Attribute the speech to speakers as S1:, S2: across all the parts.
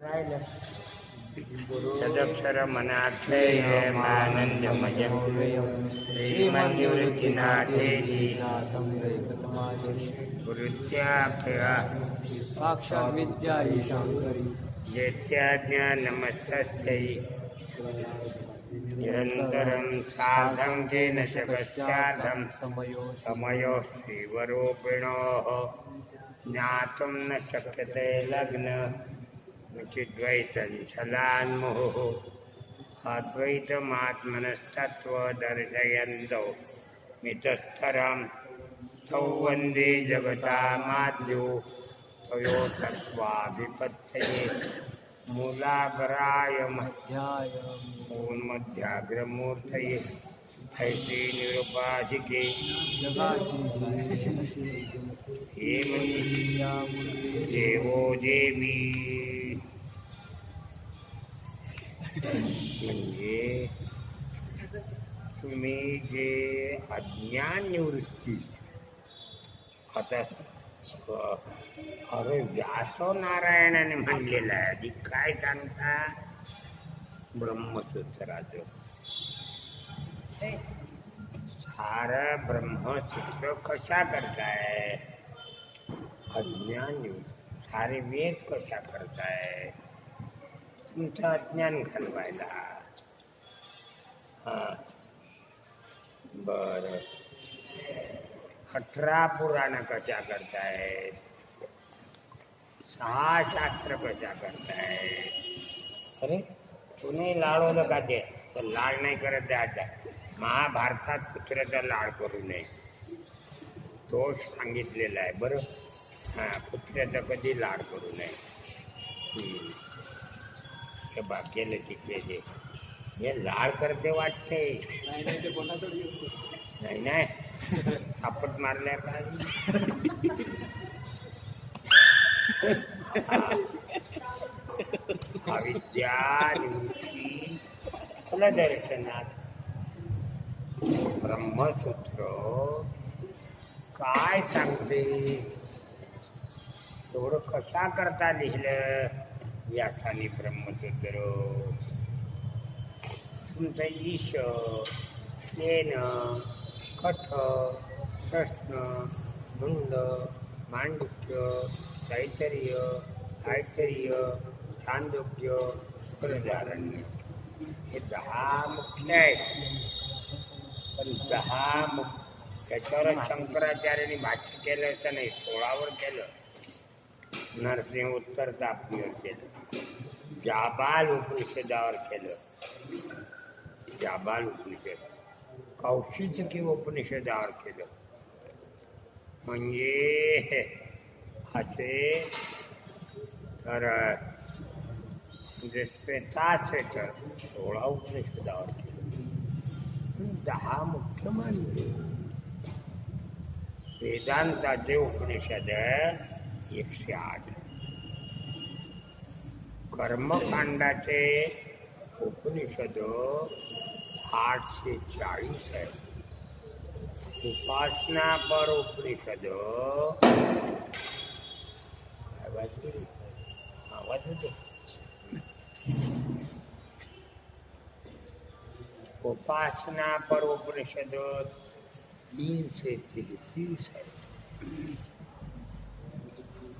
S1: तदक्षरमनाक्षयमानन्दमयं श्रीमन्निवृत्तिनाथेति गुरुत्याभ्या जेत्याज्ञानमस्तस्यै निरन्तरं साधं तेन
S2: समयो
S1: समयो शिवरूपिणोः ज्ञातुं न शक्यते लग्न। चिद्वैतं छलान्मुहुः अद्वैतमात्मनस्तत्त्वदर्शयन्तौ मितस्तरं तौ वन्दे जगतामाद्यौ तयोतत्त्वाभिपत्तये मूलागराय
S2: अध्यायम्
S1: मध्याग्रमूर्तये ऐसे निरुपाधिके
S2: जगाची
S1: देवो देवी। म्हणजे तुम्ही जे अज्ञान निवृत्ती। अरे व्यासो नारायणाने म्हणलेलं आहे आधी काय सांगता ब्रह्मसूत्राचं सार ब्रह्मसूत्र कशा करताय अज्ञान निवृत्ती. सारे वेद कशा करताय तुमचं अज्ञान घालवायला. हा. बर. अठरा पुराण कशा करतायत. सहा शास्त्र कशा करतायत. अरे तुम्ही लाडवलं का ते? तर लाड नाही करत द्यायचा महाभारतात कुत्र्याचा लाड करू नये. तो सांगितलेला आहे. बरं? हा कुत्र्याचा कधी लाड करू नये? हे बा केलं तिकडे ते हे लाड करते वाटते.
S2: नाही नाही ते
S1: नाही. नाही थापट मारल्या काय अविद्या निवृत्ती फलदर्शनात ब्रह्मसूत्र काय सांगते? एवढं कशा करता लिहिलं? व्यासाने ब्रह्मसूत्र तुमचं ईश येन कठ प्रश्न मुंड मांडुक्य तैतर्य ऐतर्य छांदोग्य प्रजारण्य हे दहा मुख्य आहेत पण दहा मुख त्याच्यावर शंकराचार्याने भाष्य केलं असं नाही सोळावर केलं नरसिंह उत्तर तापीवर केलं. जाबाल उपनिषदावर केलं. जाबाल उपनिषद कौशिकी उपनिषदावर केलं. म्हणजे असे तर म्हणजे श्वेताचे तर सोळा उपनिषदावर केलं. दहा मुख्य मानले. वेदांताचे उपनिषद एकशे आठ कर्मकांडाचे उपनिषद आठशे चाळीस आहे. उपासना पर उपनिषद. आवाज येतो? आवाज होतो उपासना पर उपनिषद तीनशे तेहतीस आहे.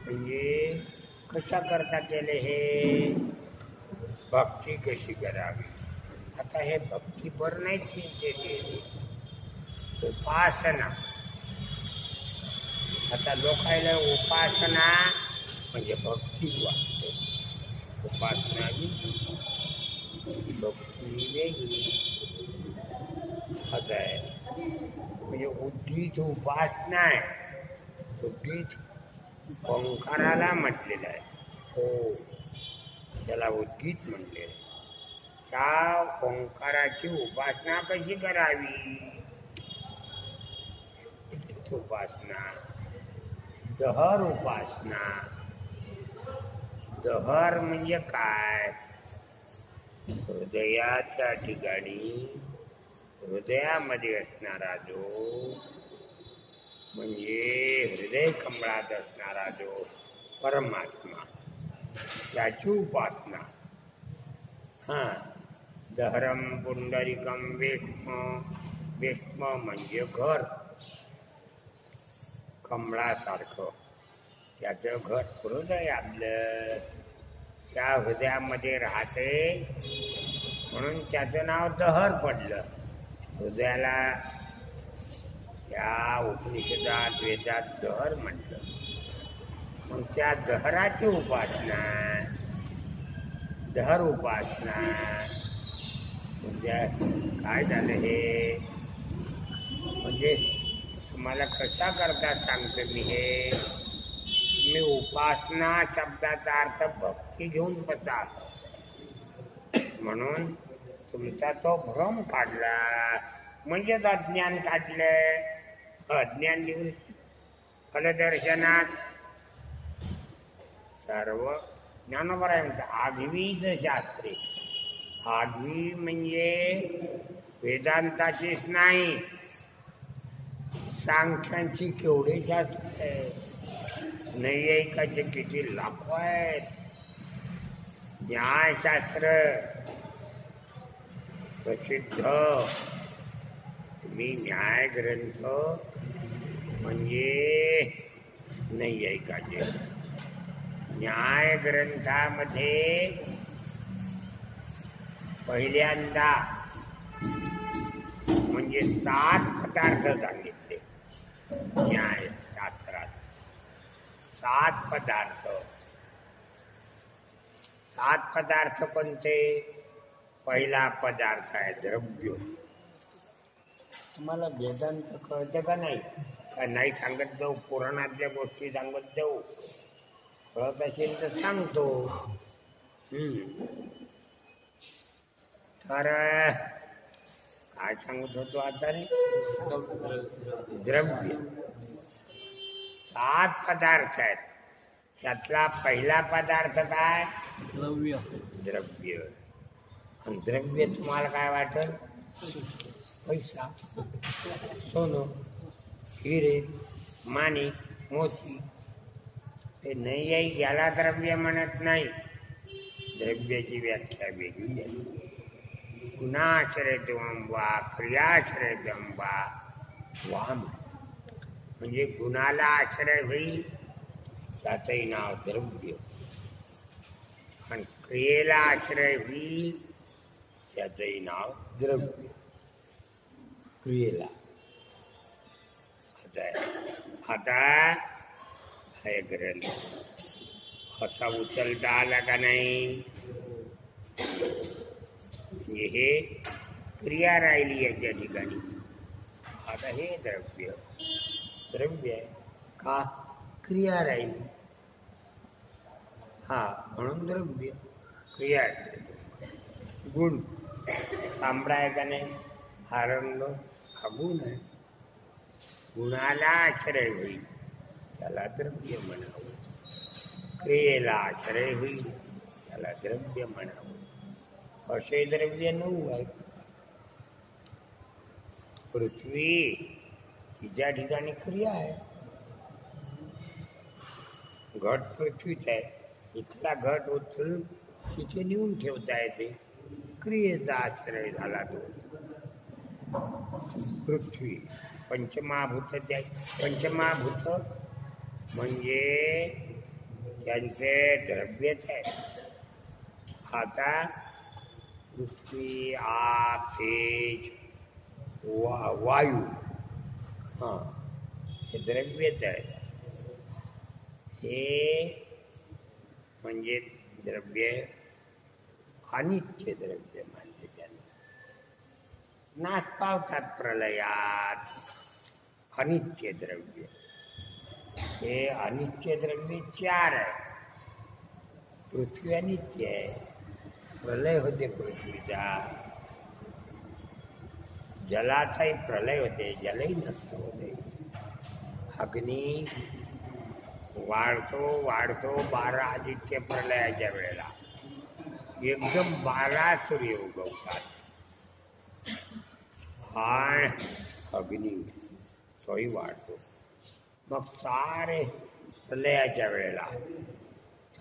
S1: म्हणजे कशा करता केले हे? भक्ती कशी करावी? आता हे भक्तीपर नाही चिंते केली. उपासना. आता लोकायला उपासना म्हणजे भक्ती वाटते. उपासना भक्ती वेगळी असं आहे म्हणजे उद्गीत उपासना आहे. उद्गीत ओंकाराला म्हटलेलं आहे. हो. त्याला उद्गीत म्हणले त्या ओंकाराची उपासना कशी करावी? उपासना. दहर उपासना. दहर म्हणजे काय? हृदयाच्या ठिकाणी हृदयामध्ये असणारा जो म्हणजे हृदय कमळात असणारा जो परमात्मा त्याची उपासना. हा दहरम पुंडरिकम वेष्म वेष्म म्हणजे घर. कमळासारखं त्याचं घर हृदय आपलं. त्या हृदयामध्ये राहते म्हणून त्याचं नाव दहर पडलं. हृदयाला त्या उपनिषदात वेदात दहर म्हटलं. मग त्या दहराची उपासना दहर उपासना म्हणजे काय झालं हे? म्हणजे तुम्हाला कसा करता सांगतो मी हे? मी उपासना शब्दाचा अर्थ भक्ती घेऊन बसा म्हणून तुमचा तो भ्रम काढला. म्हणजेच अज्ञान काढलं अज्ञान निवृत्ती फलदर्शनात सर्व ज्ञानोबराय म्हणतात आघवीच शास्त्रे. आघवी म्हणजे वेदांताचीच नाही सांख्यांची केवढे शास्त्र आहे नैयायिकाचे किती लाखो आहेत. न्यायशास्त्र प्रसिद्ध. मी न्याय म्हणजे नाही ऐकायचे. न्याय ग्रंथामध्ये पहिल्यांदा म्हणजे सात पदार्थ सांगितले. न्याय शास्त्रात. सात पदार्थ. सात पदार्थ कोणते? पहिला पदार्थ आहे द्रव्य. तुम्हाला वेदांत कळतं का नाही? का नाही सांगत जाऊ पुराणातल्या गोष्टी सांगत जाऊ. कळत असेल तर सांगतो. हम्म. तर काय सांगत होतो आता रे? द्रव्य. सात पदार्थ आहेत. त्यातला पहिला पदार्थ काय?
S2: द्रव्य.
S1: द्रव्य. द्रव्य तुम्हाला काय वाटल? पैसा. सोनं. हिरे माणिक मोती हे नाही आई याला द्रव्य म्हणत नाही द्रव्याची व्याख्या वेगळी झाली गुणाश्रय वा क्रियाश्रय वा वाम म्हणजे गुणाला आश्रय होईल त्याचंही नाव द्रव्य आणि क्रियेला आश्रय होईल त्याचंही नाव द्रव्य क्रियेला आता आता हा ग्रंथ असा उचलता आला का नाही? म्हणजे हे क्रिया राहिली याच्या ठिकाणी. आता हे द्रव्य द्रव्य आहे का क्रिया राहिली? हा म्हणून द्रव्य क्रिया गुण तांबडा आहे का नाही? हा रंग हा गुण आहे. गुणाला आश्रय होईल त्याला द्रव्य म्हणावं. क्रियेला आश्रय होईल त्याला द्रव्य म्हणावं. असे द्रव्य नऊ आहेत. पृथ्वी तिच्या ठिकाणी क्रिया आहे. घट पृथ्वीच आहे. इथला घट उचलून तिथे नेऊन ठेवता येते. क्रियेचा आश्रय झाला तो. पृथ्वी। पंचमहाभूत त्या पंचमहाभूत म्हणजे त्यांचे द्रव्यच आहे आता पृथ्वी आप तेज वा वायू, हाँ, हे द्रव्यच आहे हे म्हणजे द्रव्य, अनित्य द्रव्य मानले नाश पावतात प्रलयात. अनित्य द्रव्य. हे अनित्य द्रव्य चार आहे. पृथ्वी अनित्य आहे. प्रलय होते पृथ्वीचा. जलाचाही प्रलय होते जलही नष्ट होते. अग्नी वाढतो वाढतो बारा आदित्य प्रलयाच्या वेळेला. एकदम बारा सूर्य उगवतात. आणि अग्नी तोही वाढतो मग सारे प्रलयाच्या वेळेला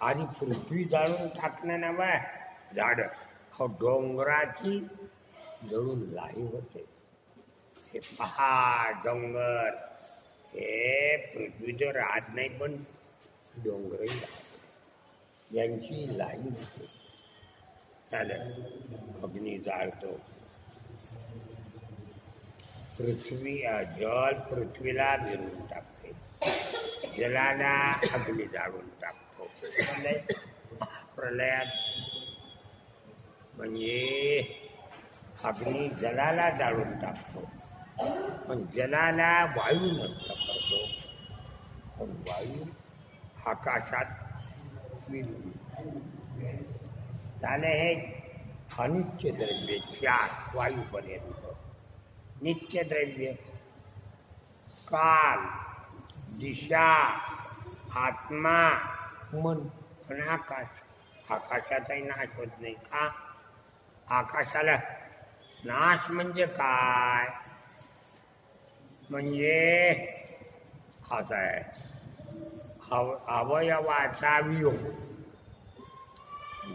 S1: आधी पृथ्वी जाळून टाकणं ना बा झाड. हो डोंगराची जळून लाई होते. हे पहाड डोंगर. हे पृथ्वीचं राहत नाही, पण डोंगरही राहत यांची लाई होते. झालं. अग्नी जाळतो. पृथ्वी अ, जल पृथ्वीला भिरून टाकते जलाला अग्नी जाळून टाकतो प्रलय प्रलयात म्हणजे अग्नी जलाला जाळून टाकतो पण जलाला वायू नष्ट करतो पण वायू आकाशात विरून झाले हे अनित्य द्रव्य चार वायूपर्यंत नित्यद्रव्य. काल दिशा आत्मा मन. आणि आकाश आकाशाचाही नाश होत नाही का? आकाशाला नाश म्हणजे काय? म्हणजे आता आहे. अव अवयवाचा वियोग.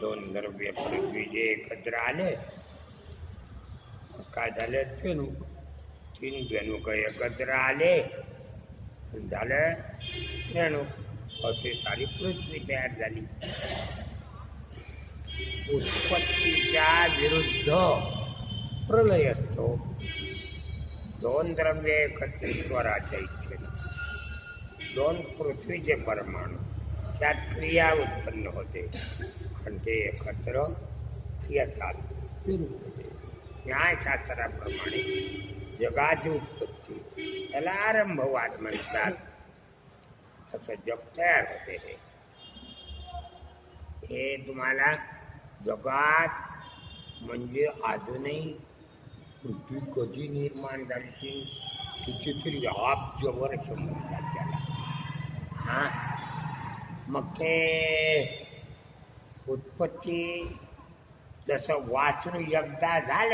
S1: दोन द्रव्य पृथ्वी जे एकत्र आले काय झाले? रेणू तीन रेणुक एकत्र आले. झालं रेणू अशी सारी पृथ्वी तयार झाली. उत्पत्तीच्या विरुद्ध प्रलय असतो. दोन द्रव्य एकत्र इच्छेने. दोन पृथ्वीचे परमाणू. त्यात क्रिया उत्पन्न होते. आणि ते एकत्र येतात चालू होते. न्यायशास्त्राप्रमाणे जगाची उत्पत्ती. त्याला आरंभवाद म्हणतात. असं जग तयार होते हे. हे तुम्हाला जगात म्हणजे अजूनही पृथ्वी कधी निर्माण झाली कितीतरी तरी अब्ज वर्ष म्हणतात त्याला. हा? मग ते उत्पत्ती जसं वासरू एकदा झालं